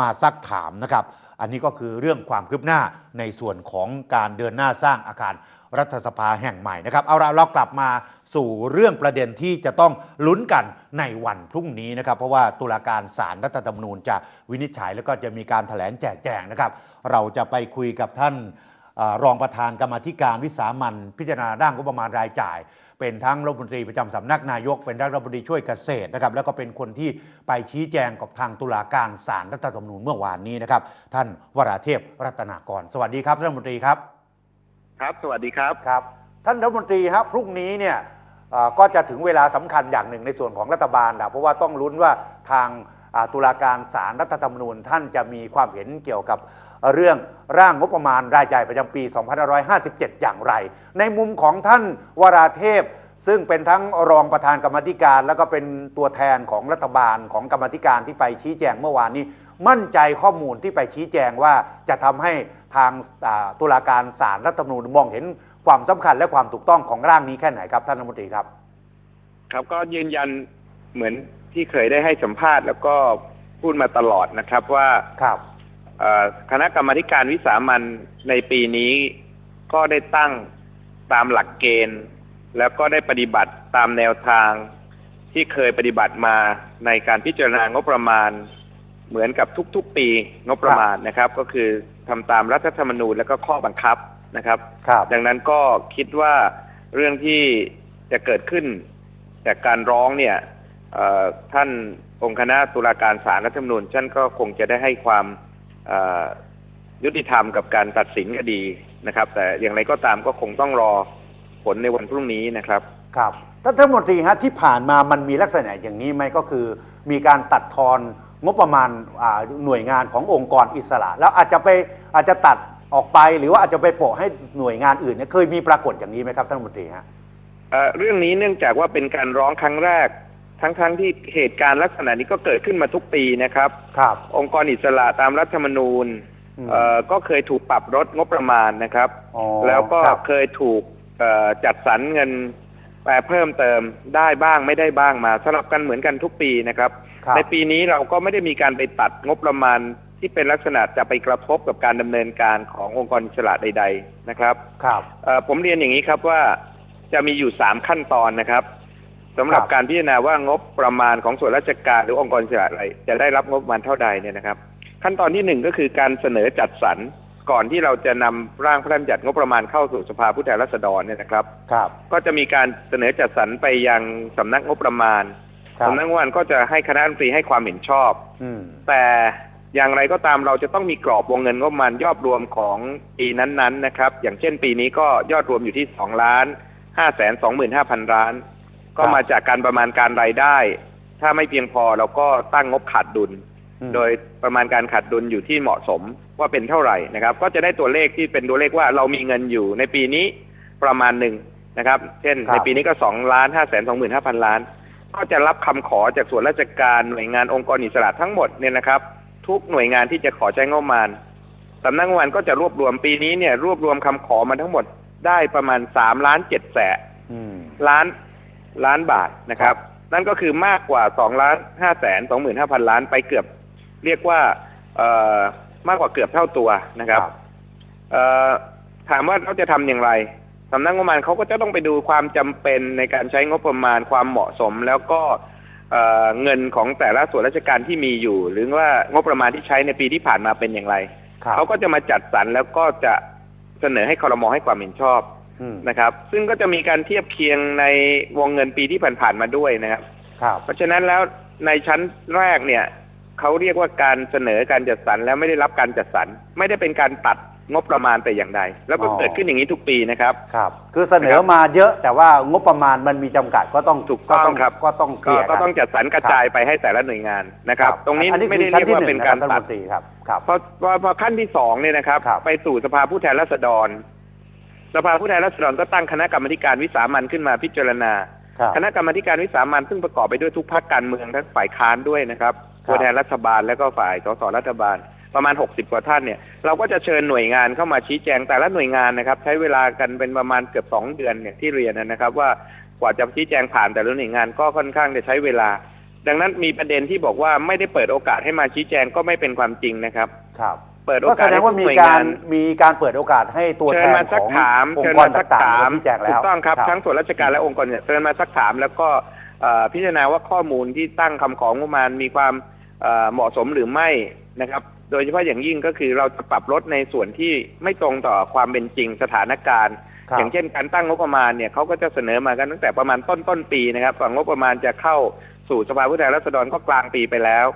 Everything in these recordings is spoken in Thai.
มาซักถามนะครับ อันนี้ก็คือเรื่องความคืบหน้าในส่วนของการเดินหน้าสร้างอาคารรัฐสภาแห่งใหม่นะครับ เอาละเรากลับมาสู่เรื่องประเด็นที่จะต้องลุ้นกันในวันพรุ่งนี้นะครับ เพราะว่าตุลาการศาลรัฐธรรมนูญจะวินิจฉัยแล้วก็จะมีการถแถลงแจกแจงนะครับ เราจะไปคุยกับท่านอรองประธานกรรมธิการวิสามันพิจารณาร่างงบประมาณรายจ่าย เป็นทั้งรัฐมนตรีประจำสำนักนายก เป็นทั้งรัฐมนตรีช่วยเกษตรนะครับแล้วก็เป็นคนที่ไปชี้แจงกับทางตุลาการศาลรัฐธรรมนูญเมื่อวานนี้นะครับ ท่านวราเทพรัตนากร สวัสดีครับรัฐมนตรีครับ ครับ สวัสดีครับครับ ท่านรัฐมนตรีครับพรุ่งนี้เนี่ยเอ่อก็จะถึงเวลาสำคัญอย่างหนึ่งในส่วนของรัฐบาลนะเพราะว่าต้องลุ้นว่าทางอ่าตุลาการศาลรัฐธรรมนูญท่านจะมีความเห็นเกี่ยวกับ เรื่องร่างงบประมาณรายจ่ายประจำปี 2557 อย่างไร ในมุมของท่านวราเทพ ซึ่งเป็นทั้งรองประธานกรรมาธิการ แล้วก็เป็นตัวแทนของรัฐบาลของกรรมาธิการที่ไปชี้แจงเมื่อวานนี้ มั่นใจข้อมูลที่ไปชี้แจงว่าจะทำให้ทางอ่าตุลาการศาลรัฐธรรมนูญมองเห็นความสำคัญและความถูกต้องของร่างนี้แค่ไหนครับท่านรัฐมนตรีครับ ครับก็ยืนยันเหมือนที่เคยได้ให้สัมภาษณ์ แล้วก็พูดมาตลอดนะครับว่าครับเอ่อ คณะกรรมาธิการวิสามันในปีนี้ก็ได้ตั้งตามหลักเกณฑ์ แล้วก็ได้ปฏิบัติตามแนวทางที่เคยปฏิบัติมาในการพิจารณางบประมาณ เหมือนกับทุกๆ ปีงบประมาณนะครับ ก็คือทำตามรัฐธรรมนูญและก็ข้อบังคับนะครับครับดังนั้นก็คิดว่าเรื่องที่จะเกิดขึ้นจากการร้องเนี่ยเอ่อท่านองค์คณะตุลาการศาลรัฐธรรมนูญท่านก็คงจะได้ให้ความเอ่อ ยุติธรรมกับการตัดสินคดีนะครับ แต่อย่างไรก็ตามก็คงต้องรอผลในวันพรุ่งนี้นะครับครับท่านรัฐมนตรีฮะที่ผ่านมามันมีลักษณะอย่างนี้ไหมก็คือ มีการตัดทอนงบประมาณอ่าหน่วยงานขององค์กรอิสระ แล้วอาจจะไปอาจจะตัดออกไปหรือว่าอาจจะไปโปะให้หน่วยงานอื่นเนี่ยเคยมีปรากฏอย่างนี้ไหมครับท่านรัฐมนตรีฮะเอ่อเรื่องนี้เนื่องจากว่าเป็นการร้องครั้งแรก ทั้งๆที่เหตุการณ์ลักษณะนี้ก็เกิดขึ้นมาทุกปีนะครับ ครับ องค์กรอิสระตามรัฐธรรมนูญอืม เอ่อก็เคยถูกปรับลดงบประมาณนะครับ อ๋อแล้วก็ครับ เคยถูกเอ่อจัดสรรเงินแปรเพิ่มเติมได้บ้างไม่ได้บ้างมาสลับกันเหมือนกันทุกปีนะครับ ครับ ในปีนี้เราก็ไม่ได้มีการไปตัดงบประมาณที่เป็นลักษณะจะไปกระทบกับการดำเนินการขององค์กรอิสระใด ๆ นะครับครับ เอ่อผมเรียนอย่างนี้ครับว่าจะมีอยู่สามขั้นตอนนะครับ สำหรับครับการพิจารณาว่างบประมาณของส่วนราชการหรือองค์กรอิสระอะไร จะได้รับงบประมาณเท่าใดเนี่ยนะครับ ขั้นตอนที่หนึ่งก็คือการเสนอจัดสรรก่อนที่เราจะนำร่างพระราชบัญญัติงบประมาณเข้าสู่สภาผู้แทนราษฎรเนี่ยนะครับครับ ก็จะมีการเสนอจัดสรรไปยังสำนักงบประมาณครับสำนักงบประมาณก็จะให้คณะรัฐมนตรีให้ความเห็นชอบอืมแต่อย่างไรก็ตามเราจะต้องมีกรอบวงเงินงบประมาณยอดรวมของปีนั้นๆนะครับ อย่างเช่นปีนี้ก็ยอดรวมอยู่ที่2ล้าน5แสน25,000ล้าน ก็มาจากการประมาณการรายได้ ถ้าไม่เพียงพอเราก็ตั้งงบขาดดุลอืมโดยประมาณการขาดดุลอยู่ที่เหมาะสมว่าเป็นเท่าไหร่นะครับ ก็จะได้ตัวเลขที่เป็นตัวเลขว่าเรามีเงินอยู่ในปีนี้ประมาณหนึ่งนะครับ เช่นครับในปีนี้ก็2ล้าน5แสน25,000ล้าน ก็จะรับคำขอจากส่วนราชการหน่วยงานองค์กรอิสระทั้งหมดเนี่ยนะครับ ทุกหน่วยงานที่จะขอใช้งบประมาณสำนักงบประมาณก็จะรวบรวมปีนี้เนี่ยรวบรวมคำขอมาทั้งหมดได้ประมาณ3ล้าน7แสนอืมล้าน ล้านบาทนะครับ นั่นก็คือมากกว่า2ล้าน5แสน25,000ล้านไปเกือบ เรียกว่าเอ่อมากกว่าเกือบเท่าตัวนะครับเอ่อถามว่าเขาจะทำอย่างไรสำนักงบประมาณเขาก็จะต้องไปดูความจำเป็นในการใช้งบประมาณความเหมาะสม แล้วก็เอ่อเงินของแต่ละส่วนราชการที่มีอยู่ หรือว่างบประมาณที่ใช้ในปีที่ผ่านมาเป็นอย่างไรครับเขาก็จะมาจัดสรรแล้วก็จะเสนอให้คอรมอให้ความเห็นชอบอืม นะครับ ซึ่งก็จะมีการเทียบเคียงในวงเงินปีที่ผ่านๆมาด้วยนะครับครับ เพราะฉะนั้นแล้วในชั้นแรกเนี่ยเขาเรียกว่าการเสนอการจัดสรรแล้วไม่ได้รับการจัดสรรไม่ได้เป็นการตัดงบประมาณแต่อย่างใด แล้วก็อ๋อเกิดขึ้นอย่างนี้ทุกปีนะครับครับ คือเสนอมาเยอะแต่ว่างบประมาณมันมีจำกัดก็ต้องถูกต้องก็ครับก็ต้องเคก็ลียร์ก็กันต้องจัดสรรกระจายไปให้แต่ละหน่วยงานนะครับ ตรงนี้อันนี้ไม่คืได้อชั้นเรียกที่ว่าหเป็นึ่นงนะคัการรบท่านตัรัดฐมนตรีครับครับพอพอพอขั้นที่สองเนี่ยนะครับครับไปสู่สภาผู้แทนราษฎร สภาผู้แทนราษฎรก็ตั้งคณะกรรมาธิการวิสามันขึ้นมาพิจารณาครับคณะกรรมาธิการวิสามันซึ่งประกอบไปด้วยทุกพรรคการเมืองทั้งฝ่ายค้านด้วยนะครับครับตัวแทนรัฐบาลและก็ฝ่ายสสรัฐบาลประมาณ 60 กว่าท่านเนี่ยเราก็จะเชิญหน่วยงานเข้ามาชี้แจงแต่ละหน่วยงานนะครับใช้เวลากันเป็นประมาณเกือบ 2 เดือนเนี่ยที่เรียนนะครับ ว่ากว่าจะชี้แจงผ่านแต่ละหน่วยงานก็ค่อนข้างจะใช้เวลา ดังนั้นมีประเด็นที่บอกว่าไม่ได้เปิดโอกาสให้มาชี้แจงก็ไม่เป็นความจริงนะครับครับ เปิดโอก็แสกาสดให้งว่าทุกมีหน่วยกางารน มีการเปิดโอกาสให้ตัวเชิแทญนมาขสักองถามองเชิญค์กรมาสักต่างถาๆมมาชี้แจงถูแล้กวต้องครับครับทั้งส่วนราชการและองค์กรเนี่ยเชิญมาสักถาม แล้วก็เอ่อพิจารณาว่าข้อมูลที่ตั้งคำของงบประมาณมีความเอ่อเหมาะสมหรือไม่นะครับ โดยเฉพาะอย่างยิ่งก็คือเราจะปรับลดในส่วนที่ไม่ตรงต่อความเป็นจริงสถานการณ์ ครับ อย่างเช่นการตั้งงบประมาณเนี่ยเขาก็จะเสนอมากันตั้งแต่ประมาณต้นต้นปีนะครับก่อนงบประมาณจะเข้าสู่สภาผู้แทนราษฎรก็กลางปีไปแล้ว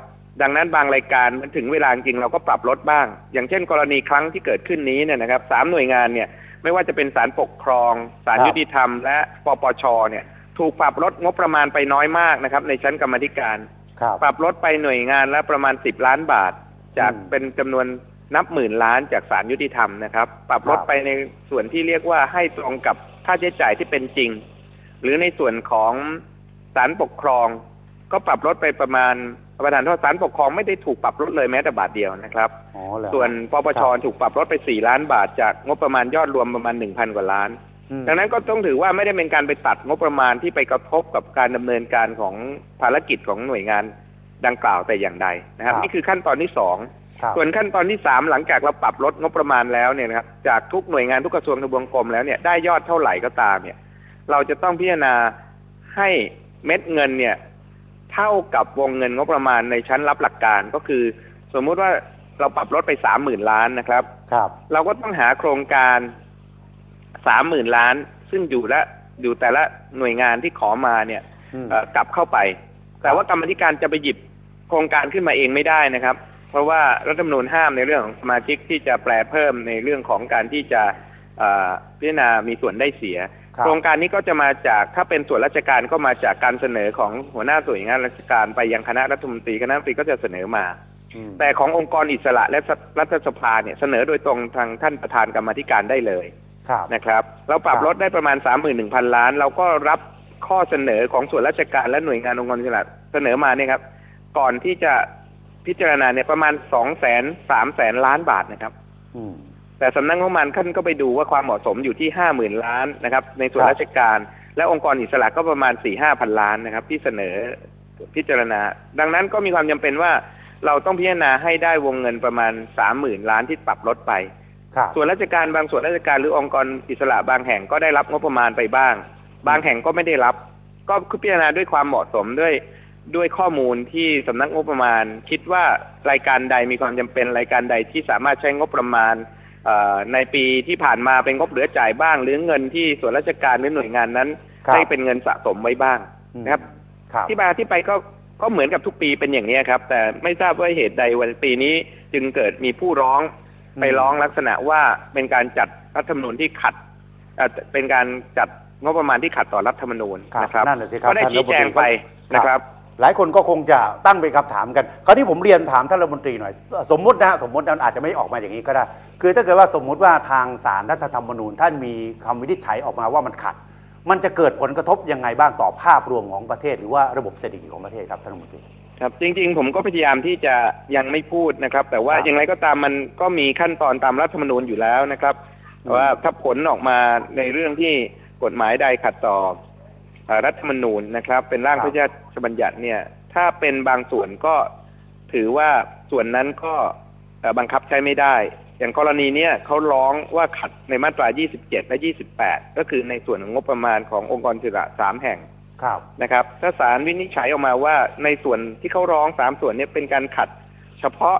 ดังนั้นบางรายการมันถึงเวลาจริงเราก็ปรับลดบ้าง อย่างเช่น กรณีครั้งที่เกิดขึ้นนี้เนี่ยนะครับสามหน่วยงานเนี่ยไม่ว่าจะเป็นศาลปกครองศาลครับยุติธรรม และปปชเนี่ย ถูกปรับลดงบประมาณไปน้อยมากนะครับ ในชั้นกรรมาธิการครับปรับลดไปหน่วยงานละประมาณ10ล้านบาท จากอืมเป็นจำนวนนับหมื่นล้านจากศาลยุติธรรมนะครับ ปรับลดครับไปในส่วนที่เรียกว่าให้ตรงกับค่าใช้จ่ายที่เป็นจริง หรือในส่วนของศาลปกครอง ก็ปรับลดไปประมาณ ประธานโทษศาลปกครองไม่ได้ถูกปรับลดเลยแม้แต่บาทเดียวนะครับอ๋อเหรอส่วนปปชครับถูกปรับลดไป 4 ล้านบาทจากงบประมาณยอดรวมประมาณ 1,000 กว่าล้านอืมดังนั้นก็ต้องถือว่าไม่ได้เป็นการไปตัดงบประมาณที่ไปกระทบกับการดำเนินการของภารกิจของหน่วยงานดังกล่าวแต่อย่างใดนะครับครับนี่คือขั้นตอนที่สองครับส่วนขั้นตอนที่สามหลังจากเราปรับลดงบประมาณแล้วเนี่ยนะครับจากทุกหน่วยงานทุกกระทรวงทบวงกรมแล้วเนี่ยได้ยอดเท่าไหร่ก็ตามเนี่ย เราจะต้องพิจารณาให้เม็ดเงินเนี่ยเท่ากับวงเงินงบประมาณในชั้นรับหลักการก็คือ สมมุติว่าเราปรับลดไปสามหมื่นล้านนะครับ ครับ เราก็ต้องหาโครงการสามหมื่นล้าน ซึ่งอยู่ละอยู่แต่ละหน่วยงานที่ขอมาเนี่ยอืมเอ่อกลับเข้าไป แต่ว่ากรรมธิการจะไปหยิบโครงการขึ้นมาเองไม่ได้นะครับ เพราะว่ารัฐธรรมนูญห้ามในเรื่องของสมาชิกที่จะแปลเพิ่มในเรื่องของการที่จะเอ่อพิจารณามีส่วนได้เสียครับ โครงการนี้ก็จะมาจากถ้าเป็นส่วนราชการก็มาจากการเสนอของหัวหน้าส่วนงานราชการไปยังคณะรัฐมนตรีคณะรัฐมนตรีก็จะเสนอมาอืมแต่ขององค์กรอิสระและรัฐสภาเนี่ยเสนอโดยตรงทางท่านประธานกรรมาธิการได้เลยครับนะครับเราปรับครับลดได้ประมาณ 31,000 ล้าน เราก็รับข้อเสนอของส่วนราชการและหน่วยงานองค์กรอิสระเสนอมาเนี่ยครับ ก่อนที่จะพิจารณาเนี่ยประมาณ2 0 0 0 0 3แสนล้านบาทนะครับอืม แต่สำนักงบประมาณท่านก็ไปดูว่าความเหมาะสมอยู่ที่50,000ล้านนะครับ ในส่วนครับราชการ และองค์กรอิสระก็ประมาณ4-5พันล้านนะครับ ที่เสนอพิจารณา ดังนั้นก็มีความจำเป็นว่าเราต้องพิจารณาให้ได้วงเงินประมาณ30,000ล้านที่ปรับลดไปครับส่วนราชการบางส่วนราชการหรือองค์กรอิสระบางแห่งก็ได้รับงบประมาณไปบ้าง บางแห่งก็ไม่ได้รับ ก็พิจารณาด้วยความเหมาะสมด้วยด้วยข้อมูลที่สำนักงบประมาณ คิดว่ารายการใดมีความจำเป็นรายการใดที่สามารถใช้งบประมาณเอ่อ ในปีที่ผ่านมาเป็นงบเหลือจ่ายบ้าง หรือเงินที่ส่วนราชการหรือหน่วยงานนั้นครับได้เป็นเงินสะสมไว้บ้างอืมนะครับครับที่มาที่ไปก็ก็เหมือนกับทุกปีเป็นอย่างนี้ครับ แต่ไม่ทราบว่าเหตุใดวันปีนี้จึงเกิดมีผู้ร้องไปร้องลักษณะว่าเป็นการจัดรัฐธรรมนูญที่ขัดเอ่อเป็นการจัดงบประมาณที่ขัดต่อรัฐธรรมนูญครับนะครับนั่นแหละสิครับก็ได้ท่านชี้แจงไปรัฐมนตรีนะครับ หลายคนก็คงจะตั้งเป็นคำถามกัน คราวนี้ผมเรียนถามท่านรัฐมนตรีหน่อย สมมตินะสมมติมันอาจจะไม่ออกมาอย่างนี้ก็ได้ คือถ้าเกิดว่าสมมุติว่าทางสารรัฐธรรมนูญ ท่านมีคำวินิจฉัยออกมาว่ามันขัด มันจะเกิดผลกระทบยังไงบ้างต่อภาพรวมของประเทศ หรือว่าระบบเศรษฐกิจของประเทศครับท่านรัฐมนตรีครับจริงๆ ผมก็พยายามที่จะยังไม่พูดนะครับ แต่ว่าอย่างไรก็ตามมันก็มีขั้นตอนตามรัฐธรรมนูญอยู่แล้วนะครับว่าถ้าผลออกมาในเรื่องที่กฎหมายใดขัดต่อ รัฐธรรมนูญนะครับ เป็นร่างพระราชบัญญัติเนี่ย ถ้าเป็นบางส่วนก็ถือว่าส่วนนั้นก็เอ่อบังคับใช้ไม่ได้ อย่างกรณีเนี้ยเขาร้องว่าขัดในมาตรา 27 และ 28 ก็คือในส่วนของงบประมาณขององค์กรอิสระสามแห่งครับนะครับ ถ้าศาลวินิจฉัยออกมาว่าในส่วนที่เขาร้องสามส่วนเนี้เป็นการขัดเฉพาะ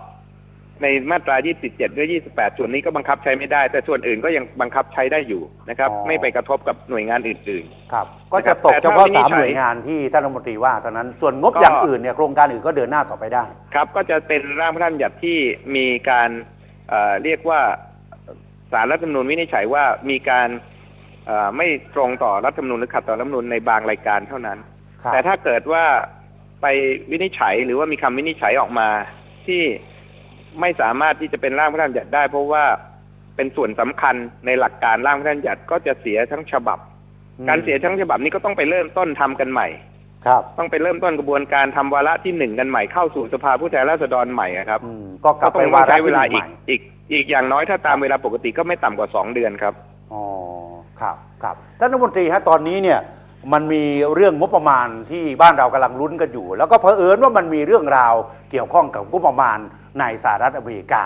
ในมาตรา 27หรือ28 ส่วนนี้ก็บังคับใช้ไม่ได้ แต่ส่วนอื่นก็ยังบังคับใช้ได้อยู่นะครับ อ๋อ ไม่ไปกระทบกับหน่วยงานอื่น ครับ ก็จะตกแต่เฉถ้าพาะวินิจสามฉัยหน่วยงานที่ท่านรัฐมนตรีว่าเท่านั้น ส่วนงบก็ อย่างอื่นเนี่ยโครงการอื่นก็เดินหน้าต่อไปได้ ๆ ครับ ก็จะเป็นร่างพระราชบัญญัติที่มีการเอ่อเรียกว่าสารรัฐธรรมนูญวินิจฉัยว่ามีการเอ่อไม่ตรงต่อรัฐธรรมนูญหรือขัดต่อรัฐธรรมนูญในบางรายการเท่านั้น ครับ แต่ถ้าเกิดว่าไปวินิจฉัยหรือว่ามีคำวินิจฉัยออกมาที่ ไม่สามารถที่จะเป็นร่างพระราชบัญญัติได้ เพราะว่าเป็นส่วนสำคัญในหลักการร่างพระราชบัญญัติก็จะเสียทั้งฉบับอืมการเสียทั้งฉบับนี้ก็ต้องไปเริ่มต้นทำกันใหม่ ครับ ต้องไปเริ่มต้นกระบวนการทำวาระที่หนึ่งกันใหม่เข้าสู่สภาผู้แทนราษฎรใหม่อะครับอืมก็กลับต้ไปองวาระใช้เวที่หลานึ่งอีใหกม่อีก อีกอย่างน้อยถ้าตามเวลาปกติก็ไม่ต่ำกว่าสองเดือนครับอ๋อครับครับท่านรัฐมนตรีฮะตอนนี้เนี่ยมันมีเรื่องงบประมาณที่บ้านเรากำลังลุ้นกันอยู่ แล้วก็เผอิญว่ามันมีเรื่องราวเกี่ยวข้องกับงบประมาณ ในสหรัฐอเมริกา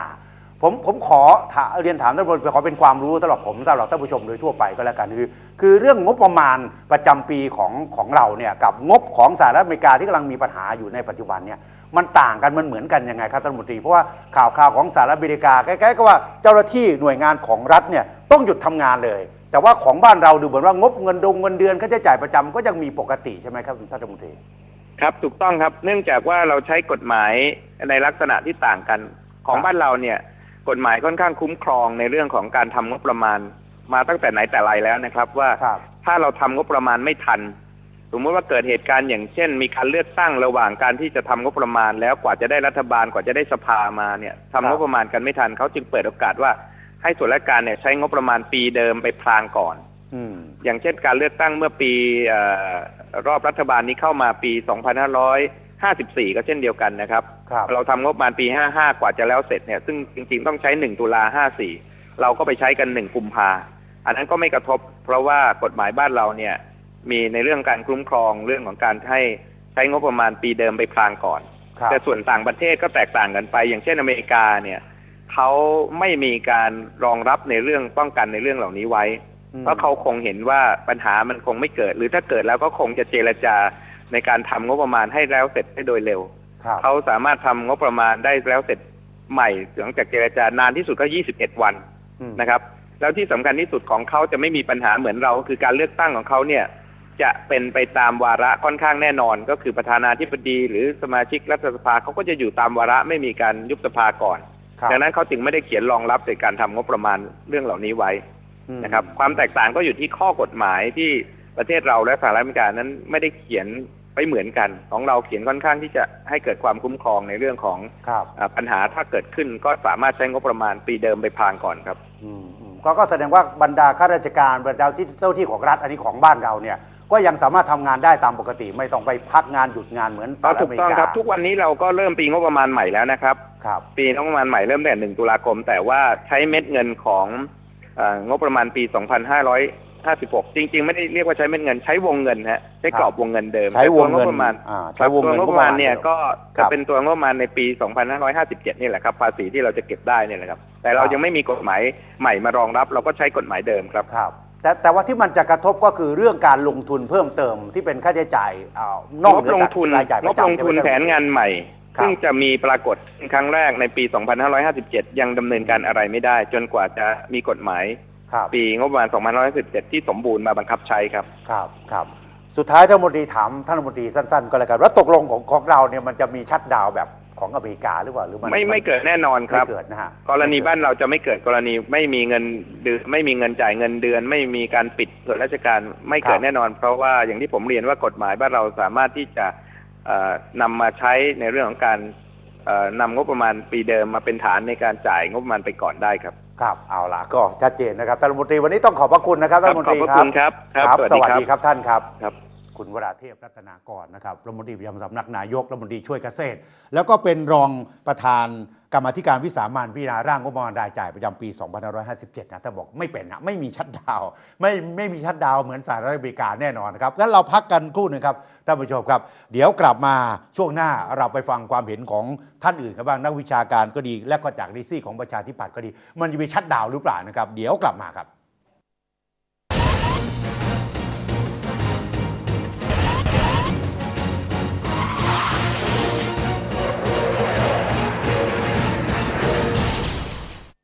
ผมผมขอถาเรียนถามท่านผู้ชมขอเป็นความรู้สำหรับผมสำหรับท่านผู้ชมโดยทั่วไปก็แล้วกันคือคือเรื่องงบประมาณประจำปีของของเราเนี่ยกับงบของสหรัฐอเมริกาที่กำลังมีปัญหาอยู่ในปัจจุบันเนี่ยมันต่างกันมันเหมือนกันยังไงครับท่านมนตรีเพราะว่าข่าวข่าวของสหรัฐอเมริกาใกล้ๆก็ว่าเจ้าหน้าที่หน่วยงานของรัฐเนี่ยต้องหยุดทำงานเลย แต่ว่าของบ้านเราดูเหมือนว่างบเงินดงเงินเดือนค่าใช้จ่ายประจำก็ยังมีปกติใช่ไหมครับท่านรัฐมนตรี ครับถูกต้องครับเนื่องจากว่าเราใช้กฎหมายในลักษณะที่ต่างกัน ของครับบ้านเราเนี่ย กฎหมายค่อนข้างคุ้มครองในเรื่องของการทำงบประมาณ มาตั้งแต่ไหนแต่ไรแล้วนะครับ ว่าครับถ้าเราทำงบประมาณไม่ทัน สมมติว่าเกิดเหตุการณ์อย่างเช่น มีการเลือกตั้งระหว่างการที่จะทำงบประมาณ แล้วกว่าจะได้รัฐบาลกว่าจะได้สภามาเนี่ยทำงบประมาณกันไม่ทันเขาจึงเปิดโอกาสว่าให้ส่วนราชการเนี่ยใช้งบประมาณปีเดิมไปพลางก่อนอืมอย่างเช่นการเลือกตั้งเมื่อปีเออ รอบรัฐบาลนี้เข้ามาปี 2554 ก็เช่นเดียวกันนะครับครับเราทำงบประมาณปี 55 กว่าจะแล้วเสร็จเนี่ยซึ่งจริงๆต้องใช้ 1 ตุลา 54 เราก็ไปใช้กัน 1 กุมภาอันนั้นก็ไม่กระทบ เพราะว่ากฎหมายบ้านเราเนี่ยมีในเรื่องการคุ้มครองเรื่องของการให้ใช้งบประมาณปีเดิมไปพลางก่อนครับแต่ส่วนต่างประเทศก็แตกต่างกันไป อย่างเช่นอเมริกาเนี่ยเขาไม่มีการรองรับในเรื่องป้องกันในเรื่องเหล่านี้ไว้อืม เพราะเขาคงเห็นว่าปัญหามันคงไม่เกิด หรือถ้าเกิดแล้วก็คงจะเจรจาในการทำงบประมาณให้แล้วเสร็จได้โดยเร็วครับเขาสามารถทำงบประมาณได้แล้วเสร็จใหม่หลังจากเจรจานานที่สุดก็ 21 วันอืมนะครับ แล้วที่สำคัญที่สุดของเขาจะไม่มีปัญหาเหมือนเรา คือการเลือกตั้งของเขาเนี่ยจะเป็นไปตามวาระค่อนข้างแน่นอน ก็คือประธานาธิบดี หรือสมาชิกรัฐสภาเขาก็จะอยู่ตามวาระไม่มีการยุบสภาก่อนครับดังนั้นเขาจึงไม่ได้เขียนรองรับในการทำงบประมาณเรื่องเหล่านี้ไว้อืม นะครับ ความแตกต่างก็อยู่ที่ข้อกฎหมายที่ประเทศเราและสหรัฐอเมริกานั้นไม่ได้เขียนไปเหมือนกัน ของเราเขียนค่อนข้างที่จะให้เกิดความคุ้มครองในเรื่องของครับอาปัญหาถ้าเกิดขึ้นก็สามารถใช้งบประมาณปีเดิมไปพลางก่อนครับอืมอืมก็ก็แสดงว่าบรรดาข้าราชการบรรดาที่เจ้าที่ของรัฐอันนี้ของบ้านเราเนี่ย ก็ยังสามารถทำงานได้ตามปกติ ไม่ต้องไปพักงานหยุดงานเหมือนสหก็รัฐถูอกเมริต้องกาครับ ทุกวันนี้เราก็เริ่มปีงบประมาณใหม่แล้วนะครับครับ ปีงบประมาณใหม่เริ่มแต่หนึ่งตุลาคม แต่ว่าใช้เม็ดเงินของเอ่อ งบประมาณปี 2556 จริง ๆ ไม่ได้เรียกว่าใช้เม็ดเงินใช้วงเงินฮะใช้กรอบวงเงินเดิมใช้วงแต่ตัเงินประมาณอ่าคใช้รับวงตัวเงินงบประมาณเนี่ยก็ครัจะบเป็นตัวงบประมาณในปี 2557 นี่แหละครับ ภาษีที่เราจะเก็บได้เนี่ยแหละครับ แต่เราครับยังไม่มีกฎหมายใหม่มารองรับ เราก็ใช้กฎหมายเดิมครับครับแต่แต่ว่าที่มันจะกระทบก็คือเรื่องการลงทุนเพิ่มเติมที่เป็นค่าใช้จ่ายอ่านอกงบเหนือลงจากทุนรายจ่ายปงระบจำลงทุนใช่ไหมแผนงานใหม่ครับ ซึ่งจะมีปรากฏครั้งแรกในปี 2557 ยังดำเนินการอะไรไม่ได้ จนกว่าจะมีกฎหมายครับปีงบประมาณ 2517ที่สมบูรณ์มาบังคับใช้ครับ ครับครับสุดท้ายท่านรัฐมนตรีถามท่านรัฐมนตรีสั้นๆ ก็แล้วกันว่าตกลงของของเราเนี่ยมันจะมีชัดดาวน์แบบของอเมริกาหรือเปล่าหรือมันไม่ไม่เกิดแน่นอนครับไม่เกิดนะฮะกรณีบ้านเราจะไม่เกิดกรณีไม่มีเงินเดือนไม่มีเงินจ่ายเงินเดือน ไม่มีการปิดส่วนราชการไม่เกิดแน่นอน เพราะว่าอย่างที่ผมเรียนว่ากฎหมายบ้านเราสามารถที่จะเอ่อ นำมาใช้ในเรื่องของการเอ่อนำงบประมาณปีเดิมมาเป็นฐานในการจ่ายงบประมาณไปก่อนได้ครับ ครับเอาล่ะก็ชัดเจนนะครับท่านรัฐมนตรีวันนี้ต้องขอบพระคุณนะครับท่านรัฐมนขตอบรีพระครัคุบณครับครับ สวัสครับดีครับท่านครับ คุณวราเทพรัตนากรนะครับรัฐมนตรีประจำสำนักนายกรัฐมนตรีช่วยเกษตร แล้วก็เป็นรองประธานกรรมธิการวิสามันพิจารณาร่างงบประมาณรายจ่ายประจำปี 2557 นะท่านบอกไม่เป็นนะไม่มีชัดดาวไม่ไม่มีชัดดาวเหมือนสหรัฐอเมริกาแน่นอนนะครับงั้นเราพักกันครู่หนึ่งครับท่านผู้ชมครับ เดี๋ยวกลับมาช่วงหน้าเราไปฟังความเห็นของท่านอื่นกันบ้างนักวิชาการก็ดี และก็จากดีซี่ของประชาธิปัตย์ก็ดี มันจะมีชัดดาวหรือเปล่านะครับ เดี๋ยวกลับมาครับ